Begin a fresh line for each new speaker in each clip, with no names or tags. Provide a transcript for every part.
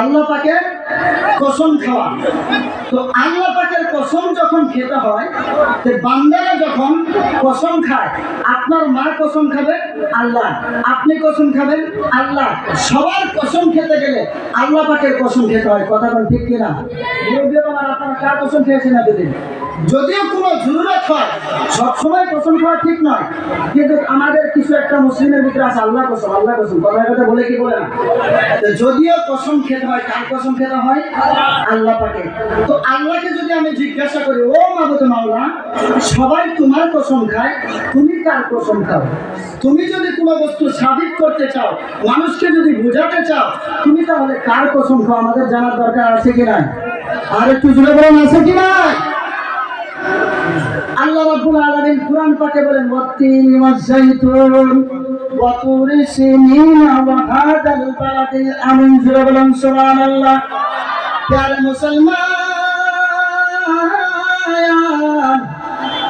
আল্লাহ পাকের কসম খাওয়া। তো আল্লাহ পাকের কসম যখন খেতে হয় বান্দারা যখন কসম খায়, আপনার মা কসম খাবে? আল্লাহ। আপনি কসম খাবেন? আল্লাহ। সবার কসম খেতে গেলে আল্লাহ পাকের কসম খেতে হয়। কথা কোন ঠিক কিনা? আপনারা কার কসম খেয়েছেন এতদিন যদিও কোনো জরুরত হয়, সবসময় কসম খাওয়া ঠিক নয়, কিন্তু আমাদের কিছু একটা মুসলিমের ভিতরে আছে আল্লাহ কসম আল্লাহ কসম। কথা কথা বলে কি বলে না? যদিও কসম খেতে হয়, কার কসম খেতে হয়? আল্লাহ পাকে তো আল্লাহকে যদি আমি জিজ্ঞাসা করি, ও মাবুদ মাওলা, সবাই তোমার কসম খায়, তুমি কার কসম খাও? তুমি যদি কোনো বস্তু সাবিত করতে চাও, মানুষকে যদি বোঝাতে চাও, তুমি তাহলে কার কসম খাও? আমাদের জানার দরকার আছে কি নাই? আর একটু জুড়ে বলেন, আছে কি নাই? আল্লাহ রাব্বুল আলামিন কুরআন পাকে বলেন ওয়াত্তিন ওয়াজ-জাইতুন ওয়া তুরি ওয়া হাদাল বালাদিল আমিন। বলেন, সুবহানাল্লাহ। মুসলমান,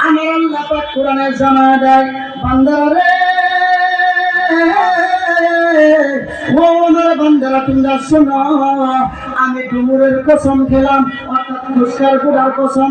আমার আল্লাহ পাক কোরআনে জানা দেয়, বান্দারা শোনো, আমি ডুমুরের কসম খেলাম, অর্থাৎ পুরস্কার গুড়ার কসম।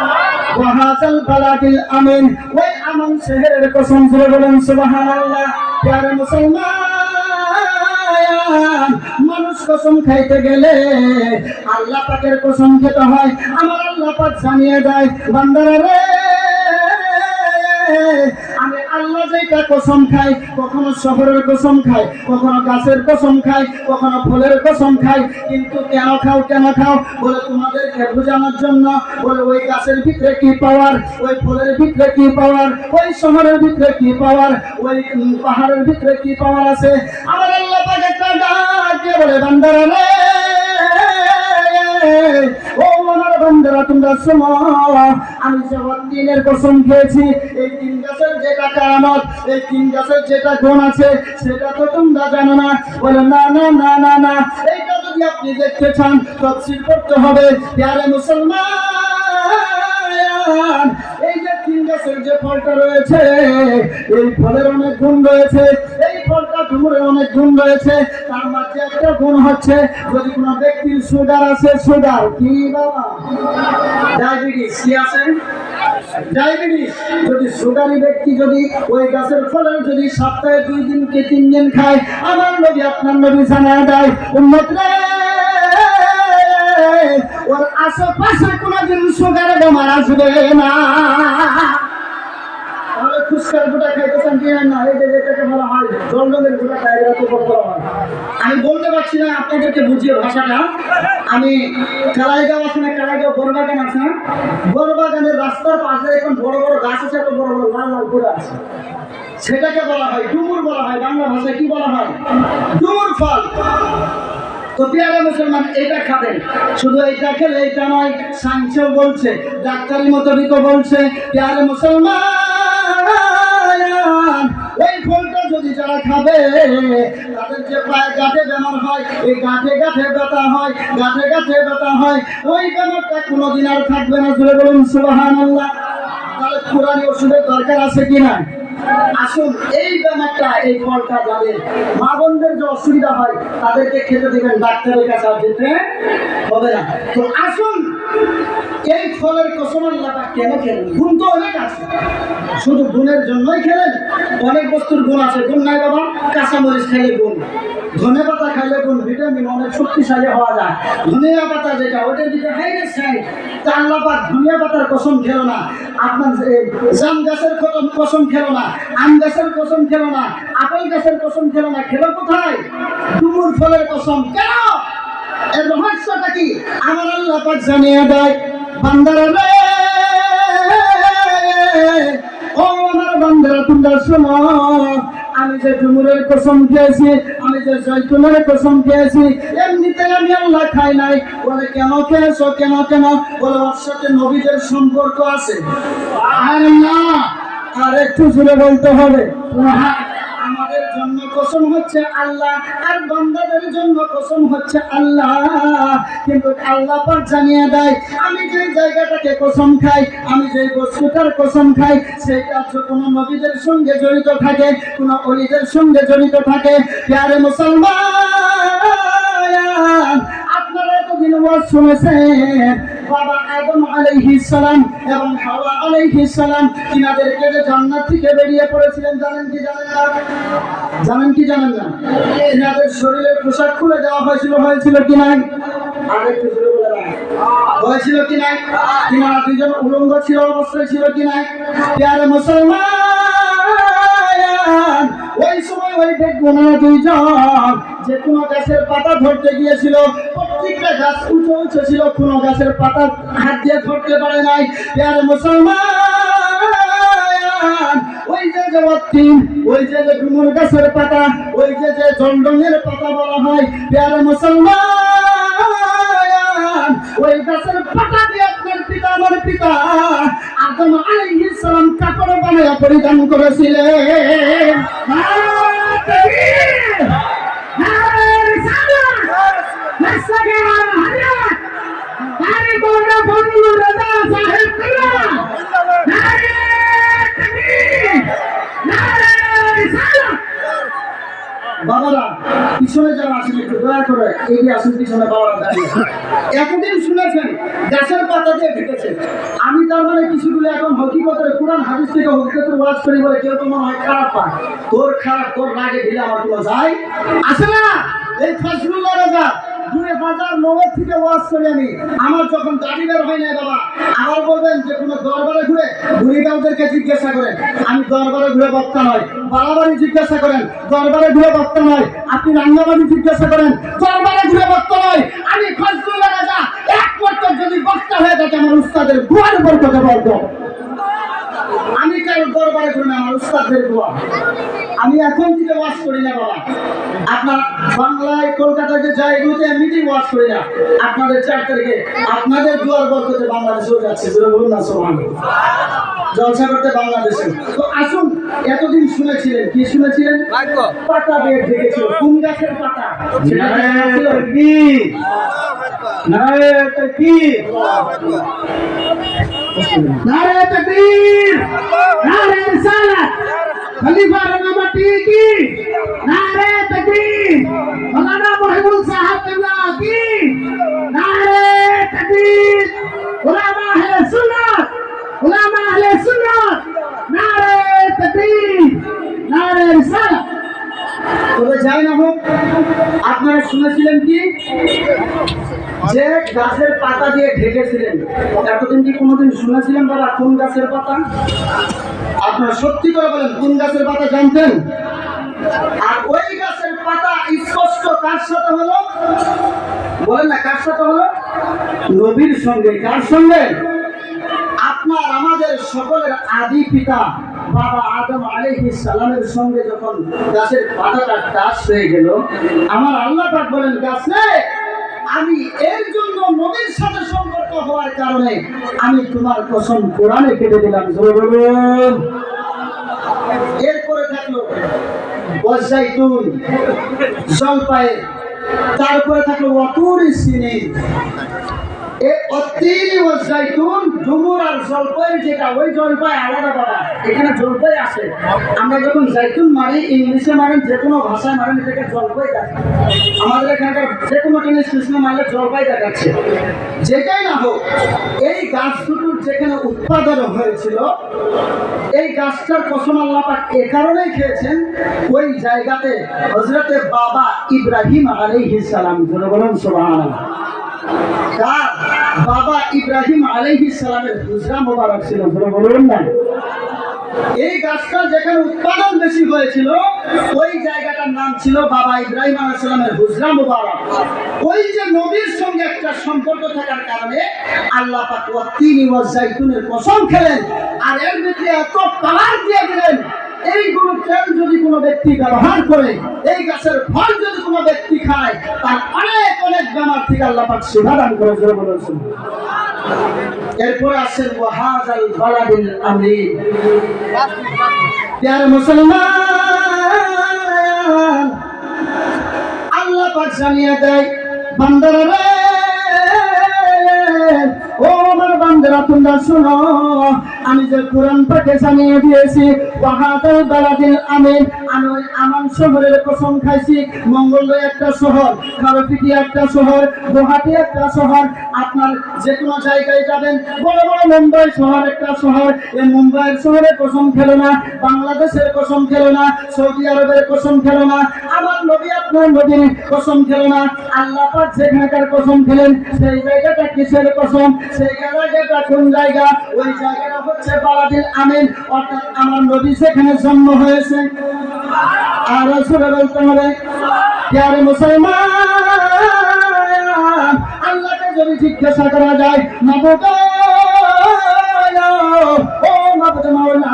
ওয়াহাজাল বালাদিল আমিন। ওই আমান শহরের বলেন, সুবহানাল্লাহ। প্যারে মুসলমান, মানুষ কসম খাইতে গেলে আল্লাহ পাকের কসম খেতে হয়। আমার আল্লাহ পাক জানিয়ে দেয়, বান্দারা রে আল্লাহ যেটা কসম খাই কখনো শহরের কসম খাই কখনো গাছের কসম খাই কখনো ফলের কসম খায়, কিন্তু কেন খাও কেন খাও? বলে তোমাদেরকে বোঝানোর জন্য, বলে ওই গাছের ভিতরে কি পাওয়ার, ওই ফলের ভিতরে কি পাওয়ার, ওই শহরের ভিতরে কি পাওয়ার, ওই পাহাড়ের ভিতরে কি পাওয়ার আছে? আমার আল্লাহ দিয়ে বলে, বান্দারা রে? আমি জগৎ দিনের কসম খেয়েছি, এই তিন গাছের যেটা কারামত, এই তিন গাছের যেটা গুণ আছে, সেটা তো তোমরা জানো না। বলে, না না না না না, এইটা যদি আপনি দেখতে চান, তফসিল করতে হবে। প্যারে মুসলমান, এই যে তিন গাছের যে ফলটা রয়েছে, এই ফলের অনেক গুণ রয়েছে। এই অনেক গুণ রয়েছে, তার মাঝে একটা গুণ হচ্ছে, যদি কোনো ব্যক্তির সুগার আছে, সুগার, কি বাবা? ডায়াবেটিস, কি আছে? ডায়াবেটিস, যদি সুগারি ব্যক্তি যদি ওই গাছের ফলের যদি সপ্তাহে দুই দিন কি তিন দিন খায়, আমার নবী, আপনার নবী জানা দেয় ওর আশেপাশে কোনোদিন সুগারের বেমার আসবে না। তাহলে ফুচকার গোটা আমি বলতে পারছি না আপনাদেরকে বুঝিয়ে ভাষাটা। আমি কালাইগাঁও আছে না, কালাইগাঁও বড়বাগান আছে না? বড়বাগানের রাস্তার পাশে এখন বড় বড় গাছ আছে, একটা বড় বড় লাল লাল গোড়া আছে। সেটাকে বলা হয় ডুমুর বলা হয়, বাংলা ভাষায় কি বলা হয়? ডুমুর ফল। তো পেয়ারা মুসলমান এটা খাবেন। শুধু এটা খেলে এটা নয় সায়েন্সও বলছে ডাক্তারি মোতাবিকও বলছে পেয়ারা মুসলমান। খাবে তাদের যে পায়ে গাঁঠে বেমার হয়, এই হয় হয়। ওই বেমারটা কোনোদিন আর থাকবে না জুড়ে বলুন সুবাহান তাহলে পুরানি ওষুধের দরকার আছে কি না আসুন, এই ব্যাপারটা এই ফলটা যাদের মা বোনদের যে অসুবিধা হয়, তাদেরকে খেতে দেবেন, ডাক্তারের কাছে যেতে হবে না। তো আসুন এই ফলের কসম আল্লাহটা কেন খেলেন? গুণ তো অনেক আছে শুধু গুণের জন্যই খেলেন? অনেক বস্তুর গুণ আছে গুণ নাই বাবা কাঁচামরিচ খাইলে গুণ। ধনে পাতা খাইলে গুণ ভিটামিন অনেক শক্তিশালী হওয়া যায়। ধনিয়া পাতা যেটা ওটার দিকে হাইরে খাই তা আল্লাহ পাক ধনিয়া পাতার কসম খেলো না। আপনার জাম গাছের কসম কসম খেলো না আম গাছের কসম খেলো না আপেল গাছের কসম খেলো না খেলো কোথায়? ডুমুর ফলের কসম। কেন? এর রহস্যটা কি? আমার আল্লাহ পাক জানিয়ে দেয়, বান্দারা রে, ও আমার বান্দারা, তোমরা শোনো, আমি যে ডুমুরের কসম খেয়েছি, আমি যে জৈতুনের কসম খেয়েছি, এমনিতে আমি আল্লাহ খাই নাই। বলে, কেন খেয়েছো, কেন কেন? বলে, ওর সাথে নবীদের সম্পর্ক আছে। আর না আর একটু জুড়ে বলতে হবে। জন্য কসম হচ্ছে আল্লাহ, আর বান্দাদের জন্য কসম হচ্ছে আল্লাহ। কিন্তু আল্লাহ পাক জানিয়ে দেয়, আমি যে জায়গাটাকে কসম খাই, আমি যে বস্তুটার কসম খাই হচ্ছে কোনো নবীদের সঙ্গে জড়িত থাকে, কোনো অলিদের সঙ্গে জড়িত থাকে। প্যারে মুসলমান, আপনারা এতদিন ওয়াজ শুনেছেন বাবা আদম আলাইহিস সালাম এবং হাওয়া আলাইহিস সালাম তিনাদেরকে যে জান্নাত থেকে বেরিয়ে পড়েছিলেন জানেন কি জানেন না? জানেন কি জানেন না? তিনাদের শরীরের পোশাক খুলে দেওয়া হয়েছিল হয়েছিল কি নাই? আরেকটু জোরে বলে কি নাই? তিনারা দুজন উলঙ্গ ছিল অবস্থায় ছিল কি নাই? প্যারে মুসলমান, ওই সময় ওই বেগুনা দুইজন যে কোনো গাছের পাতা ধরতে গিয়েছিল, প্রত্যেকটা গাছ উঁচু উঁচু ছিল, কোনো গাছের পাতা হাত দিয়ে ধরতে পারে নাই। প্যারে মুসলমান, ওই যে ওই যে যে গাছের পাতা, ওই যে যে পাতা বলা হয় ওই গাছের পাতা পিতা, আমার পিতা কাপড় পরিধান করেছিলেন বাবারা পিছনে যারা আসেন একটু দয়া গাছের পাতা দিয়ে ঢেকেছে আমি তার মানে কিছুগুলো এখন হকিকতের কোরআন হাদিস থেকে হকিকতের ওয়াজ করি বলে কেউ তো মনে হয় খারাপ পায়। তোর খারাপ, তোর রাগে ঢিলে আমার কোনো যায় আসে না। এই ফজলুল্লাহ রাজা থেকে ওয়াজ করি আমি। আমার যখন দাড়ি বের হয় না বাবা, আবার বলবেন যে কোনো দরবারে ঘুরে জিজ্ঞাসা করেন। আমি দরবারে ঘুরে বক্তা নয় বাড়াবাড়ি জিজ্ঞাসা করেন, দরবারে ঘুরে বক্তা নয়, আপনি রান্নাবাড়ি জিজ্ঞাসা করেন, দরবারে ঘুরে বক্তা নয়। আমি ফজলুল্লাহ রাজা, এক বক্তা যদি বক্তা হয়ে থাকে, আমার উস্তাদের গুয়ার উপর কথা বলতো আমি কারও দরবারে ঘুরে না? আমার উস্তাদের দোয়া। আমি এখন থেকে ওয়াজ করি না বাবা। আপনার বাংলায় কলকাতায় যে যাই এগুলোতে এমনিতেই ওয়াজ করি না। আপনাদের চার তারিখে আপনাদের দুয়ার বরকতে বাংলাদেশেও যাচ্ছে। বলুন না সোমান জলসা করতে বাংলাদেশে। তো আসুন এতদিন শুনেছিলেন কি শুনেছিলেন? পাতা দিয়ে ঢেকেছিল কোন গাছের পাতা? সেটা नारे तकदीर
नारे रिसालत खलीफा रंगामा की नारे तकदीर, मौलाना मोहिबुल साहब किबला की नारे तकदीर, उलमा अहले सुन्नत, उलमा अहले सुन्नत नारे तकदीर नारे रिसालत
तो जाए ना हो। আপনারা শুনেছিলেন কি? যে গাছের পাতা দিয়ে ঢেকেছিলেন। এতদিন কি কোনোদিন শুনেছিলেন বাবা কোন গাছের পাতা? আপনারা সত্যি করে বলেন, কোন গাছের পাতা জানতেন? আর ওই গাছের পাতা স্পষ্ট কার সাথে হলো? বলেন না, কার সাথে হলো? নবীর সঙ্গে। কার সঙ্গে? আপনার, আমাদের সকলের আদি পিতা। বাবা আদম আলাইহিস সালামের সঙ্গে যখন গাছের পাতাটা টাচ হয়ে গেল, আমার আল্লাহ পাক বলেন, গাছে, আমি এর জন্য নবীর সাথে সম্পর্ক হওয়ার কারণে আমি তোমার কসম কোরআনে কেটে দিলাম। এরপরে থাকল বজাইতুন জলপাই তারপরে থাকল অতুরি সিনি আর জলপাই যেটা, ওই জলপাই আলাদা এখানে জলপাই আছে। আমরা যখন মারি, ইংলিশে যে কোনো ভাষায় জলপাই এখানকার যে কোনো জিনিস মারলে জলপাই যেটাই না হোক, এই গাছ যেখানে উৎপাদন হয়েছিল, এই গাছটার কসম আল্লাহ পাক এ কারণেই খেয়েছেন, ওই জায়গাতে হজরতে বাবা ইব্রাহিম আলাইহিস সালাম। জোরে বলুন, সুবহানাল্লাহ। কার বাবা ইব্রাহিম আলাইহিস সালামের হুজরা মোবারক ছিল বলুন না। এই গাছটা যেখানে উৎপাদন বেশি হয়েছিল, ওই জায়গাটার নাম ছিল বাবা ইব্রাহিম আলাইসালামের হুজরা মুবারক। ওই যে নবীর সঙ্গে একটা সম্পর্ক থাকার কারণে আল্লাহ পাক ওয়া তিন ওয়া জাইতুনের কসম খেলেন, আর এর ভিতরে এত পাওয়ার দিয়ে দিলেন এইগুলো তেল যদি কোনো ব্যক্তি ব্যবহার করে, এই গাছের ফল যদি কোনো ব্যক্তি খায়, তার অনেক অনেক বেমার থেকে আল্লাহ পাক সেবা দান করে বলেছেন এরপরে আসেন ওয়াহাজাল বালাদিল মুসলমান, আল্লাহ পাক জানিয়ে দেয়, বান্দারা ও আমার বান্দারা, তোমরা আমি যে কোরআন পাকে জানিয়ে দিয়েছি ওয়াহাদাল বালাদিল আমিন আমি আমান শহরের কসম খাইছি মঙ্গলদৈ একটা শহর একটা শহর, গুয়াহাটি একটা শহর। আপনার যে কোনো জায়গায় যাবেন, বড় বড় মুম্বাই শহর একটা শহর। এই মুম্বাইয়ের শহরে কসম খেলো না, বাংলাদেশের কসম খেলো না, সৌদি আরবের কসম খেলো না, আমার নবী আপনার নবীর কসম খেলো না। আল্লাহ পাক যেখানকার কসম খেলেন, সেই জায়গাটা কিসের কসম? সেই জায়গাটা কোন জায়গা? ওই জায়গাটা হচ্ছে বালাদিল আমিন। অর্থাৎ আমার নবী সেখানে জন্ম হয়েছে আর বলতে হবে, প্যারে মুসলমান, আল্লাহকে যদি জিজ্ঞাসা করা যায় মাওলা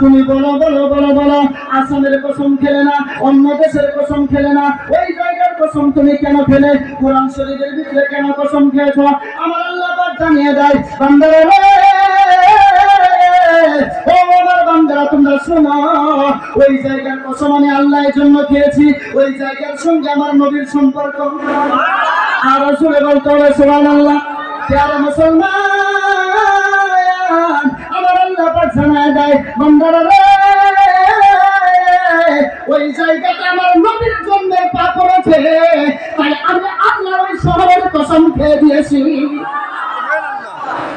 তুমি বলো বলো বলো বলো, আসামের কসম খেলে না, অন্য দেশের কসম খেলে না, ওই জায়গার কসম তুমি কেন খেলে কোরআন শরীফের ভিতরে কেন কসম খেয়েছো? আমার আল্লাহ জানিয়ে দেয়, বান্দারে বান্দারা ওই জায়গার কসম আমি আল্লাহর জন্য খেয়েছি, ওই জায়গার সঙ্গে আমার নবীর সম্পর্ক। আর আসলে বলতে হবে সোহান আল্লাহ মুসলমান, আমার আল্লাহ পাক দেয়, বান্দারা ওই জায়গাটা আমার নবীর জন্মের পা পড়েছে তাই আমি আল্লাহর ওই শহরের কসম খেয়ে দিয়েছি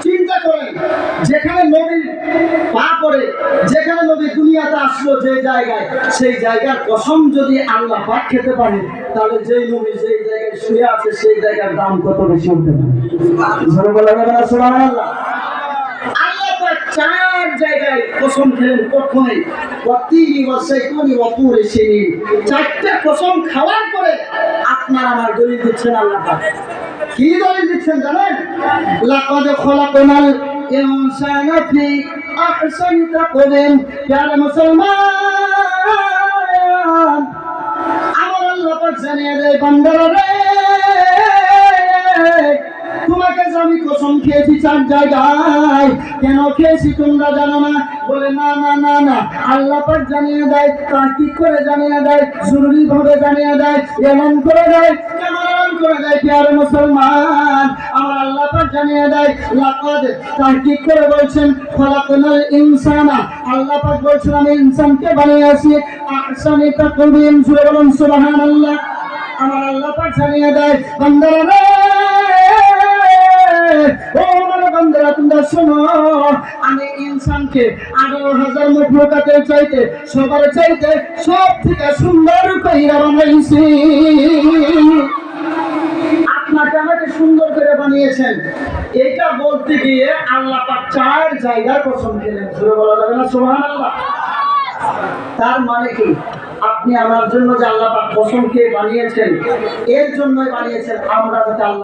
চিন্তা করেন যেখানে নবীর পা পড়ে, যেখানে নবী দুনিয়াতে আসলো যে জায়গায়, সেই জায়গার কসম যদি আল্লাহ পাক খেতে পারে, তাহলে যেই নবী যেই জায়গায় শুয়ে আছে, সেই জায়গার দাম কত বেশি হতে পারে? চার জায়গায় কসম খেলেন সিনিন। চারটা কসম খাওয়ার পরে আপনার আমার দলিল দিচ্ছেন আল্লাহ কি দলিল দিচ্ছেন জানেন? লাকাদ খলাকনাল ইনসানা ফি আহসানি তাকওয়িম প্যারা মুসলমান, আমার আল্লাহ পাক বান্দারা রে, তোমাকে আমি কসম খেয়েছি চার জায়গায়, কেন খেয়েছি তোমরা জানো না? বলে, না না না না। আল্লাহ পাক জানিয়ে দেয় তাকিদ করে জানিয়ে দেয় জরুরি ভাবে জানিয়ে দেয়, এমন করে দেয় কেমন করে দেয় প্যারে মুসলমান? আমার আল্লাহ পাক জানিয়ে দেয়, লাকাদ করে বলছেন, খলাকনাল ইনসানা। বলছেন, আমি ইনসানকে বানিয়েছি আহসানি তাকওয়িম সূরা বলুন, সুবহানাল্লাহ। আমার আল্লাহ পাক জানিয়ে দেয়, বান্দারা ও বান্দারা, তোমরা শোনো, আমি ইনসানকে আঠারো হাজার মুখলুকাতের চাইতে, সবার চাইতে সব থেকে সুন্দর কইরা বানাইছি। আপনাকে সুন্দর করে বানিয়েছেন। এটা বলতে গিয়ে আল্লাহ চার জায়গার পছন্দ দিলেন সুরে বলা যাবে না? সুবহানাল্লাহ। তার মানে কি? আপনি আমার জন্য যে আল্লাহ পাক খেয়ে বানিয়েছেন, এর জন্যই বানিয়েছেন, আমরা যাতে আল্লাহ